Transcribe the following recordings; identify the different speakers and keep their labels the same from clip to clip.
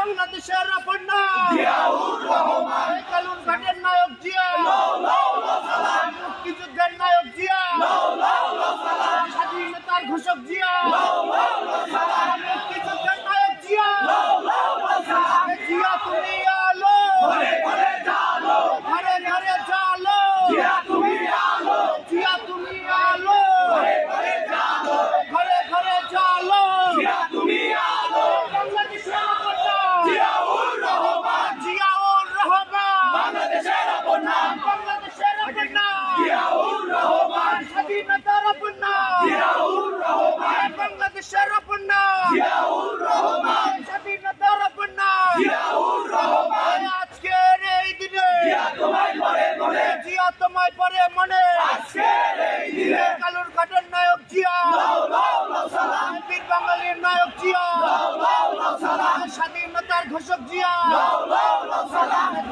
Speaker 1: বাংলাদেশের অপর্ণা এই কালুর ঘাটের নায়ক জিয়া মুক্তিযুদ্ধের নায়ক জিয়া স্বাধীনতার ঘোষক জিয়া মুক্তিযুদ্ধের নায়ক জিয়া এ জিয়া তুমি আলো ঘরে ঘরে জালো জিয়া তুমি আলো ঘরে ঘরে জালো বাংলাদেশের অপর্ণা জিয়াউর রহমান বাংলাদেশের অপর্ণা স্বাধীনতার অপর্ণা বাংলাদেশের অপর্ণা স্বাধীনতার অপর্ণা আজকের এই দিনে জিয়া তোমায় পরে মনে কালুর ঘাটের নায়ক জিয়া বীর বাঙালির নায়ক জিয়া স্বাধীনতার ঘোষক জিয়া।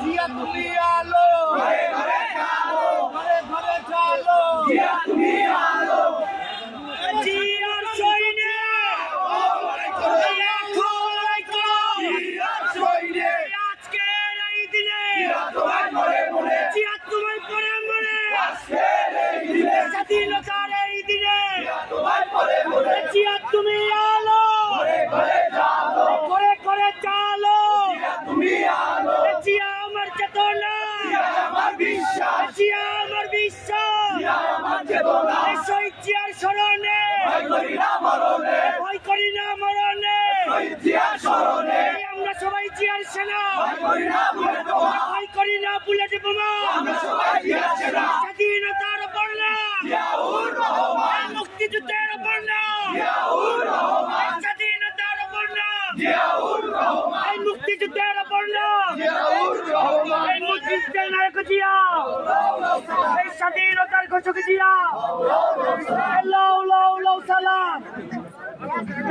Speaker 1: জিয়া তুমি আলো। ঘরে ঘরে চালো। জিয়ার সৈন্যে। আজকের এই দিনে। জিয়া তোমায় পরে মনে স্বাধীনতার এই দিনে। জিয়া তুমি আলো করে করে চালো জিয়া আমার চেতনা জিয়া আমার বিশ্বাস এই শহীদ জিয়ার স্মরণে ভয় করি না মরণে। এই আমরা সবাই জিয়ার সেনা। ভয় করি না বুলেট বোমা। স্বাধীনতার বর্ণা মুক্তিযুদ্ধের বর্ণা স্বাধীনতার বর্ণা এই মুক্তিযুদ্ধের বর্ণা এই মুক্তিযুদ্ধের নায়ক জিয়া। এই স্বাধীনতার ঘোষক জিয়া। এই লও লও লও, সালাম।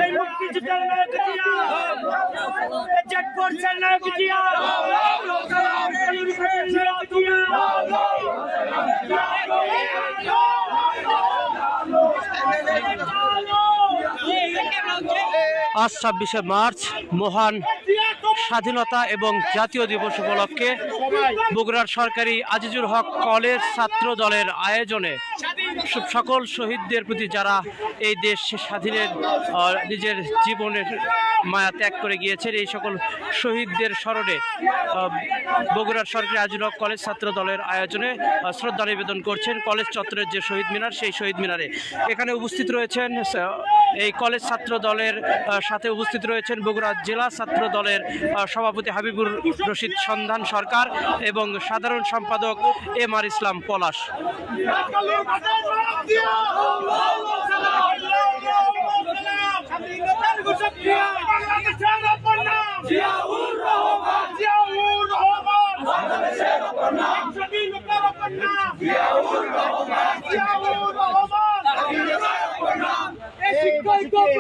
Speaker 1: এই মুক্তিযুদ্ধের নায়ক জিয়া। এই জেট ফোর্সের
Speaker 2: আজ ছাব্বিশে মার্চ, মহান স্বাধীনতা এবং জাতীয় দিবস উপলক্ষে বগুড়ার সরকারি আজিজুর হক কলেজ ছাত্র দলের আয়োজনে সকল শহীদদের প্রতি যারা এই দেশ স্বাধীনের নিজের জীবনের মায়া ত্যাগ করে গিয়েছেন এই সকল শহীদদের স্মরণে বগুড়ার সরকারি আজিজুর কলেজ ছাত্র দলের আয়োজনে শ্রদ্ধা নিবেদন করছেন কলেজ চত্বরের যে শহীদ মিনার, সেই শহীদ মিনারে। এখানে উপস্থিত রয়েছেন এই কলেজ ছাত্র দলের সাথে উপস্থিত রয়েছেন বগুড়া জেলা ছাত্র দলের সভাপতি হাবিবুর রশিদ সন্ধান সরকার এবং সাধারণ সম্পাদক এম আর ইসলাম পলাশ।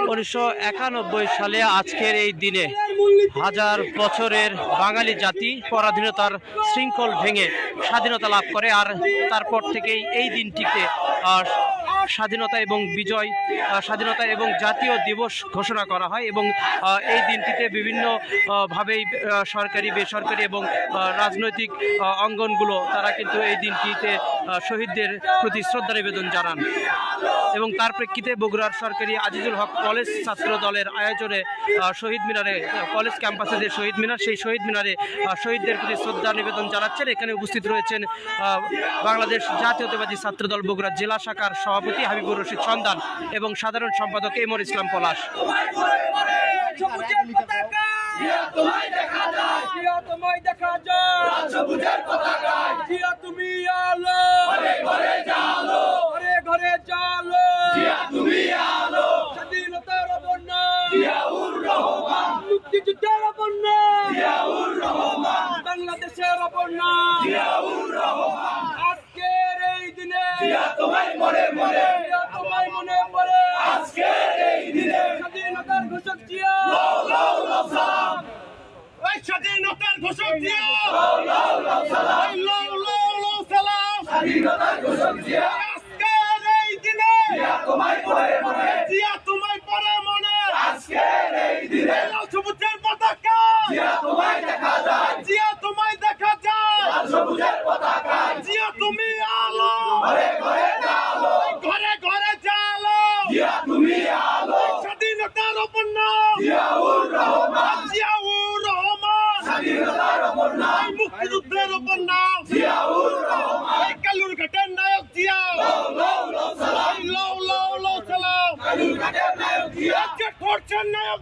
Speaker 2: উনিশশো একানব্বই সালে আজকের এই দিনে হাজার বছরের বাঙালি জাতি পরাধীনতার শৃঙ্খল ভেঙে স্বাধীনতা লাভ করে আর তারপর থেকেই এই দিনটিকে স্বাধীনতা এবং বিজয় স্বাধীনতা এবং জাতীয় দিবস ঘোষণা করা হয় এবং এই দিনটিতে বিভিন্নভাবেই ভাবেই সরকারি, বেসরকারি এবং রাজনৈতিক অঙ্গনগুলো, তারা কিন্তু এই দিনটিতে শহীদদের প্রতি শ্রদ্ধা নিবেদন জানান। এবং তার প্রেক্ষিতে বগুড়ার সরকারি আজিজুল হক কলেজ ছাত্র দলের আয়োজনে শহীদ মিনারে কলেজ ক্যাম্পাসে যে শহীদ মিনার, সেই শহীদ মিনারে শহীদদের প্রতি শ্রদ্ধা নিবেদন জানাচ্ছেন। এখানে উপস্থিত রয়েছেন বাংলাদেশ জাতীয়তাবাদী ছাত্র দল বগুড়া জেলা শাখার সভাপতি হাবিবুর রশিদ সন্ধান এবং সাধারণ সম্পাদক এমর ইসলাম পলাশ।
Speaker 3: জিয়া তোমায় দেখা যায়। জিয়া তোমায় দেখা যায়। সবুজের পতাকা জিয়া তুমি আলো। ঘরে ঘরে জালো। ঘরে ঘরে জালো। জিয়া তুমি আলো। স্বাধীনতার বন্যা জিয়াউর রহমান। মুক্তিযুদ্ধের বন্যা জিয়াউর রহমান। বাংলাদেশের বন্যা জিয়াউর রহমান আজকের এই দিনে জিয়া তোমায় মনে মনে জিয়া তোমায় মনে পড়ে আজকের এই দিনে স্বাধীনতার ঘোষক জিয়া
Speaker 1: এই স্বাধীনতার ঘোষক দিও লও লও লও সালাম।
Speaker 3: স্বাধীনতার ঘোষক জিয়া
Speaker 1: আজকের এই দিনে
Speaker 3: জিয়া তোমায় পরে মনে
Speaker 1: জিয়া তোমায় পরে মনে
Speaker 3: আজকের এই দিনে
Speaker 1: এই সবুজের পতাকা
Speaker 4: জিয়া তোমায় দেখা যায় জিয়া তোমায় দেখা যায় সবুজের পতাকায় জিয়া তুমি আলো ঘরে ঘরে জালো ঘরে ঘরে জালো জিয়া তুমি আলো স্বাধীনতার ওপর নাম জিয়াউর রহমান জিয়াউর রহমান স্বাধীনতার ওপর নাম মুক্তিযুদ্ধের ওপর নাম জিয়াউর রহমান কালুর ঘাটের নায়ক জিয়া লও লও লও সালাম লও লও লও সালাম কালুর ঘাটের নায়ক জিয়া চেক করছেন নায়ক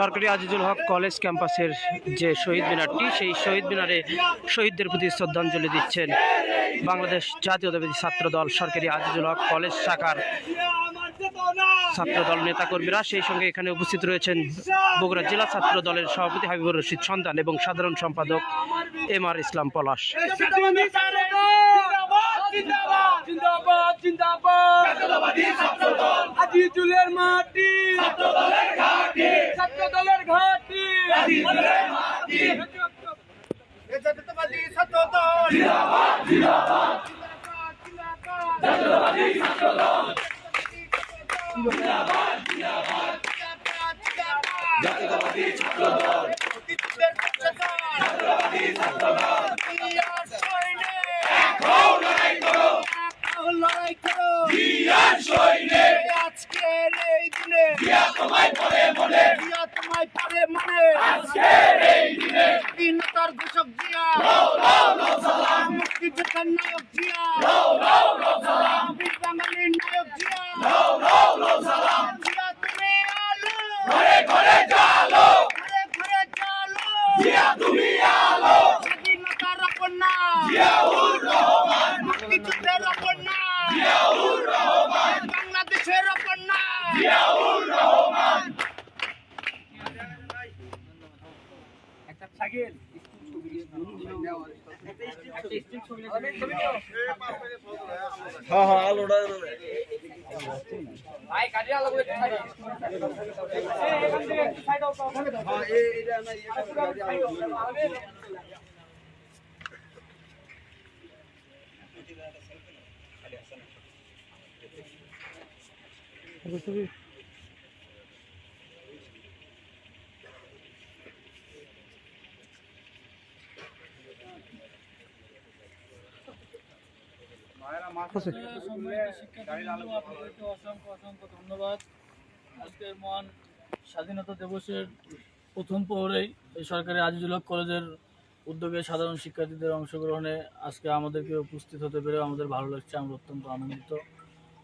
Speaker 2: সরকারি আজিজুল হক কলেজ ক্যাম্পাসের যে শহীদ মিনারটি, সেই শহীদ মিনারে শহীদদের প্রতি শ্রদ্ধাঞ্জলি দিচ্ছেন বাংলাদেশ জাতীয়তাবাদী ছাত্র দল সরকারি আজিজুল হক কলেজ শাখার
Speaker 4: জিয়া আমার চেতনা
Speaker 2: ছাত্র দল নেতাকর্মীরা। সেই সঙ্গে এখানে উপস্থিত রয়েছেন বগুড়া জেলা ছাত্র দলের সভাপতি হাবিবুর রশিদ সন্তান এবং সাধারণ সম্পাদক এম আর ইসলাম পলাশ।
Speaker 4: জিন্দাবাদ। জিন্দাবাদ
Speaker 3: জিন্দাবাদ। জিন্দাবাদ
Speaker 4: জাতীয়তাবাদী ছাত্র দল
Speaker 3: আজিজুলের মাটি।
Speaker 4: ছাত্র দলের ঘাঁটি।
Speaker 3: ছাত্র দলের ঘাটি
Speaker 4: আজিজুলের মাটি। জাতীয়তাবাদী ছাত্র দল জিন্দাবাদ। জিন্দাবাদ জাতীয়তাবাদী ছাত্র দল জিন্দাবাদ জিন্দাবাদ জাতীয়তাবাদী ছাত্র দল জাতীয়তাবাদী ছাত্র দল লড়াই করো
Speaker 5: লড়াই করো
Speaker 4: জিয়ার সৈনিক
Speaker 5: আজকের এই দিনে
Speaker 4: জিয়া তোমায় পরে মনে
Speaker 5: জিয়া তোমায় পরে মনে
Speaker 4: আজকের এই দিনে
Speaker 5: স্বাধীনতার ঘোষক জিয়া
Speaker 4: লও লও লও সালাম
Speaker 5: মুক্তিযোদ্ধার নায়ক জিয়া
Speaker 4: লও লও লও সালাম
Speaker 5: বীর বাঙালির নায়ক জিয়া
Speaker 4: লও লও লও সালাম
Speaker 5: জিয়া তুমি আলো
Speaker 4: ঘরে ঘরে জালো
Speaker 5: ঘরে ঘরে চালো
Speaker 4: জিয়া তুমি আলো
Speaker 5: স্বাধীনতার অপর নাম
Speaker 4: জিয়াউর রহমান
Speaker 5: অপর নাম
Speaker 4: জিয়াউর রহমান
Speaker 5: বাংলাদেশের অপর নাম
Speaker 4: জিয়াউর রহমান
Speaker 3: ভাই কাটিয়া লাগবে
Speaker 6: আপনাদেরকে অসংখ্য ধন্যবাদ। আজকের মহান স্বাধীনতা দিবসের প্রথম প্রহরেই এই সরকারি আজিজুল হক কলেজের উদ্যোগে সাধারণ শিক্ষার্থীদের অংশগ্রহণে আজকে আমাদেরকে উপস্থিত হতে পেরে আমাদের ভালো লাগছে। আমরা অত্যন্ত আনন্দিত।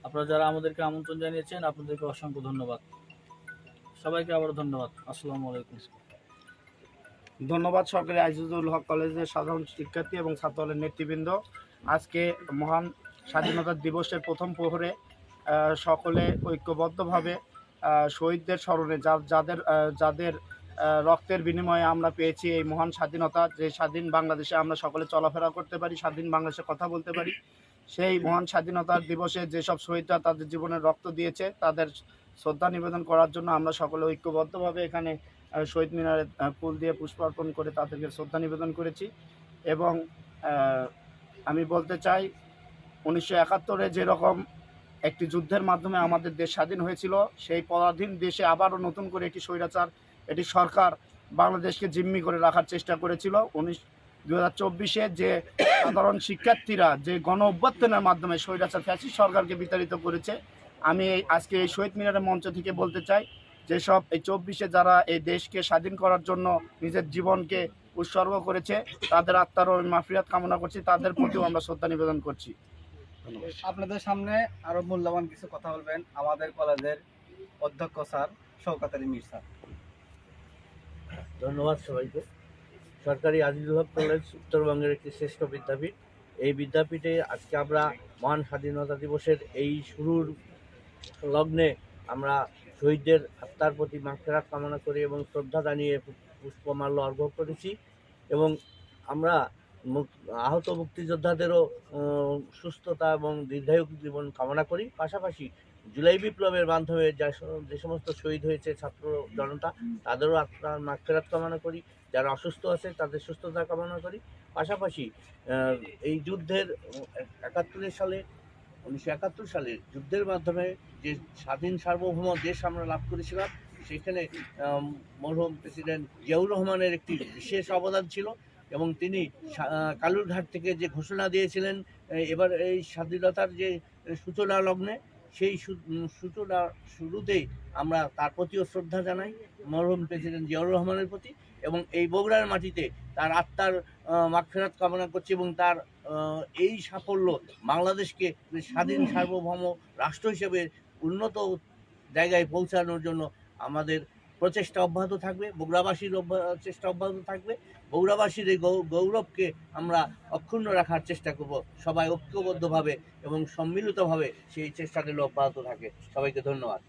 Speaker 6: আপনারা যারা আমাদেরকে আমন্ত্রণ জানিয়েছেন, আপনাদেরকে অসংখ্য ধন্যবাদ। সবাইকে আবার ধন্যবাদ। আসসালামু আলাইকুম।
Speaker 7: ধন্যবাদ সরকারি আজিজুল হক কলেজের সাধারণ শিক্ষার্থী এবং ছাত্র দলের নেতৃবৃন্দ। আজকে মহান স্বাধীনতা দিবসের প্রথম প্রহরে সকলে ঐক্যবদ্ধভাবে শহীদদের স্মরণে যাদের যাদের রক্তের বিনিময়ে আমরা পেয়েছি এই মহান স্বাধীনতা, যে স্বাধীন বাংলাদেশে আমরা সকলে চলাফেরা করতে পারি, স্বাধীন বাংলাদেশে কথা বলতে পারি। সেই মহান স্বাধীনতার দিবসে যেসব শহীদরা তাদের জীবনের রক্ত দিয়েছে, তাদের শ্রদ্ধা নিবেদন করার জন্য আমরা সকলে ঐক্যবদ্ধভাবে এখানে শহীদ মিনারে ফুল দিয়ে পুষ্পার্পণ করে তাদেরকে শ্রদ্ধা নিবেদন করেছি। এবং আমি বলতে চাই, উনিশশো একাত্তরে যেরকম একটি যুদ্ধের মাধ্যমে আমাদের দেশ স্বাধীন হয়েছিল, সেই পরাধীন দেশে আবারও নতুন করে একটি স্বৈরাচার এটি সরকার বাংলাদেশকে জিম্মি করে রাখার চেষ্টা করেছিল। উনিশ দু হাজার চব্বিশে যে সাধারণ শিক্ষার্থীরা যে গণ অভ্যর্থনের মাধ্যমে স্বৈরাচার ফ্যাসিস্ট সরকারকে বিতাড়িত করেছে আমি আজকে এই শহীদ মিনারের মঞ্চ থেকে বলতে চাই যেসব এই চব্বিশে যারা এই দেশকে স্বাধীন করার জন্য নিজের জীবনকে উৎসর্গ করেছে তাদের আত্মারও আমি মাফিরাত কামনা করছি তাদের প্রতিও আমরা শ্রদ্ধা নিবেদন করছি।
Speaker 8: আপনাদের সামনে আরও মূল্যবান কিছু কথা বলবেন আমাদের কলেজের অধ্যক্ষ স্যার শওকাত আলী মির স্যার।
Speaker 9: ধন্যবাদ সবাইকে। সরকারি আজিজুল হক কলেজ, উত্তরবঙ্গের একটি শ্রেষ্ঠ বিদ্যাপীঠ। এই বিদ্যাপীঠে আজকে আমরা মহান স্বাধীনতা দিবসের এই শুরুর লগ্নে আমরা শহীদদের আত্মার প্রতি মাফেরাত কামনা করি এবং শ্রদ্ধা জানিয়ে পুষ্পমাল্য অর্ঘ্য করেছি এবং আমরা আহত মুক্তিযোদ্ধাদেরও সুস্থতা এবং দীর্ঘায়ু জীবন কামনা করি। পাশাপাশি জুলাই বিপ্লবের মাধ্যমে যা সমস্ত শহীদ হয়েছে ছাত্র জনতা, তাদেরও আত্মার মাগফেরাত কামনা করি। যারা অসুস্থ আছে, তাদের সুস্থতা কামনা করি। পাশাপাশি এই যুদ্ধের একাত্তরের সালে, উনিশশো একাত্তর সালে যুদ্ধের মাধ্যমে যে স্বাধীন সার্বভৌম দেশ আমরা লাভ করেছিলাম, সেখানে মরহুম প্রেসিডেন্ট জিয়াউর রহমানের একটি বিশেষ অবদান ছিল এবং তিনি কালুরঘাট থেকে যে ঘোষণা দিয়েছিলেন এবার এই স্বাধীনতার যে সূচনা লগ্নে সেই সূচনা শুরুতেই আমরা তার প্রতিও শ্রদ্ধা জানাই, মরহুম প্রেসিডেন্ট জিয়াউর রহমানের প্রতি এবং এই বগুড়ার মাটিতে তার আত্মার মাগফেরাত কামনা করছি এবং তার এই সাফল্য বাংলাদেশকে স্বাধীন সার্বভৌম রাষ্ট্র হিসেবে উন্নত জায়গায় পৌঁছানোর জন্য আমাদের প্রচেষ্টা অব্যাহত থাকবে, বগুড়াবাসীর চেষ্টা অব্যাহত থাকবে। বগুড়াবাসীর এই গৌরবকে আমরা অক্ষুণ্ণ রাখার চেষ্টা করব। সবাই ঐক্যবদ্ধভাবে এবং সম্মিলিতভাবে সেই চেষ্টাগুলো অব্যাহত থাকে। সবাইকে ধন্যবাদ।